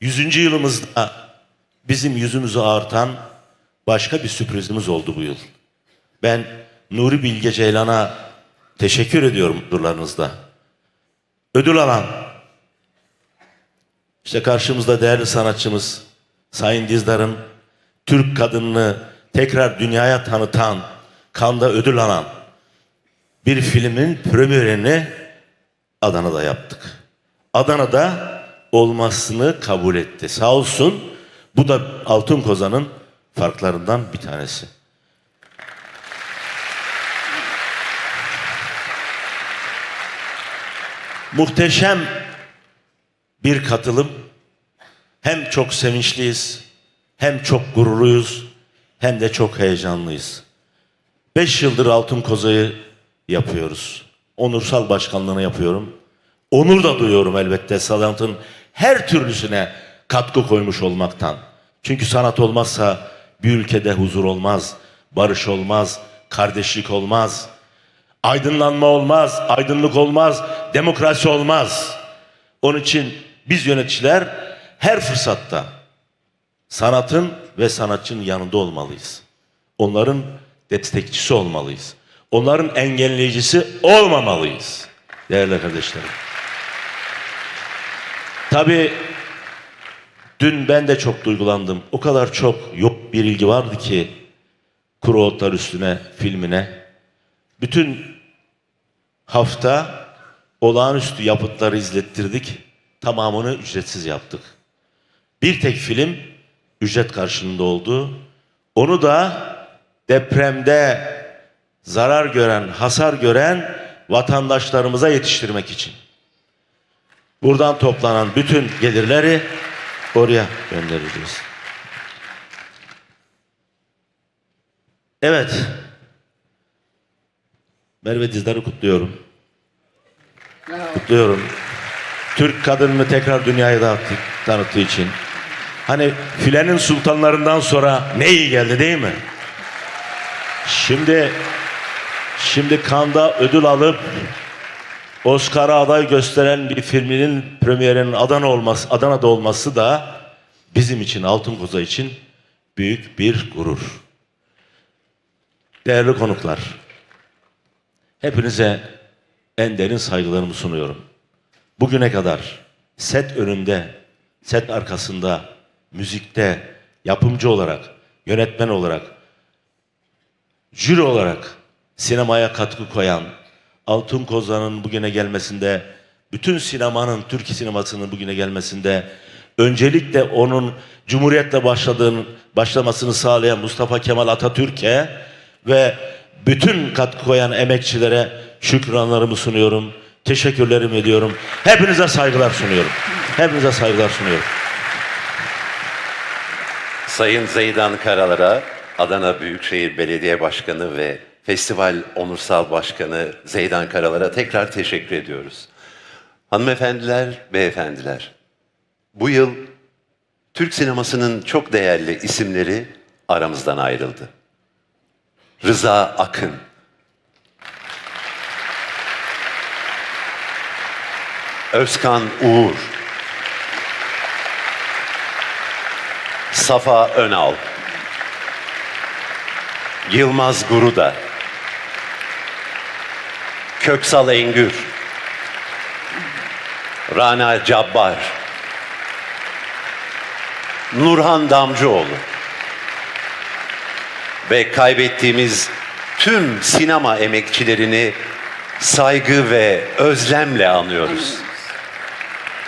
100. yılımızda bizim yüzümüzü ağartan başka bir sürprizimiz oldu bu yıl. Ben Nuri Bilge Ceylan'a teşekkür ediyorum huzurlarınızda. Ödül alan, işte karşımızda değerli sanatçımız Sayın Dizdar'ın Türk kadınını tekrar dünyaya tanıtan, Kanda ödül alan bir filmin premierini Adana'da yaptık. Adana'da olmasını kabul etti. Sağ olsun bu da Altın Kozan'ın farklarından bir tanesi. Muhteşem bir katılım. Hem çok sevinçliyiz, hem çok gururluyuz, hem de çok heyecanlıyız. Beş yıldır Altın Koza'yı yapıyoruz. Onursal başkanlığını yapıyorum. Onur da duyuyorum elbette sanatın her türlüsüne katkı koymuş olmaktan. Çünkü sanat olmazsa bir ülkede huzur olmaz, barış olmaz, kardeşlik olmaz, aydınlanma olmaz, aydınlık olmaz, demokrasi olmaz. Onun için biz yöneticiler her fırsatta sanatın ve sanatçının yanında olmalıyız. Onların destekçisi olmalıyız. Onların engelleyicisi olmamalıyız. Değerli kardeşlerim. Tabii dün ben de çok duygulandım. O kadar çok yok bir ilgi vardı ki Kuru Otlar Üstüne filmine. Bütün hafta olağanüstü yapıtları izlettirdik. Tamamını ücretsiz yaptık. Bir tek film ücret karşılığında oldu. Onu da depremde zarar gören, hasar gören vatandaşlarımıza yetiştirmek için. Buradan toplanan bütün gelirleri oraya göndereceğiz. Evet. Merve Dizdar'ı kutluyorum. Kutluyorum. Türk kadınını tekrar dünyaya dağıttı, tanıttığı için. Hani filenin sultanlarından sonra ne iyi geldi değil mi? Şimdi şimdi Kanda ödül alıp Oscar'a aday gösteren bir filminin premierinin Adana olması, Adana'da olması da bizim için Altın Koza için büyük bir gurur. Değerli konuklar, hepinize en derin saygılarımı sunuyorum. Bugüne kadar set önünde, set arkasında, müzikte, yapımcı olarak, yönetmen olarak, jüri olarak sinemaya katkı koyan, Altın Kozan'ın bugüne gelmesinde, bütün sinemanın, Türk sinemasının bugüne gelmesinde, öncelikle onun Cumhuriyet'le başladığını, başlamasını sağlayan Mustafa Kemal Atatürk'e ve bütün katkı koyan emekçilere şükranlarımı sunuyorum. Teşekkürlerimi ediyorum. Hepinize saygılar sunuyorum. Hepinize saygılar sunuyorum. Sayın Zeydan Karalar'a Adana Büyükşehir Belediye Başkanı ve Festival Onursal Başkanı Zeydan Karalar'a tekrar teşekkür ediyoruz. Hanımefendiler, beyefendiler, bu yıl Türk sinemasının çok değerli isimleri aramızdan ayrıldı. Rıza Akın, Özkan Uğur, Safa Önal, Yılmaz Guruda, Köksal Engür, Rana Cabbar, Nurhan Damcıoğlu ve kaybettiğimiz tüm sinema emekçilerini saygı ve özlemle anıyoruz.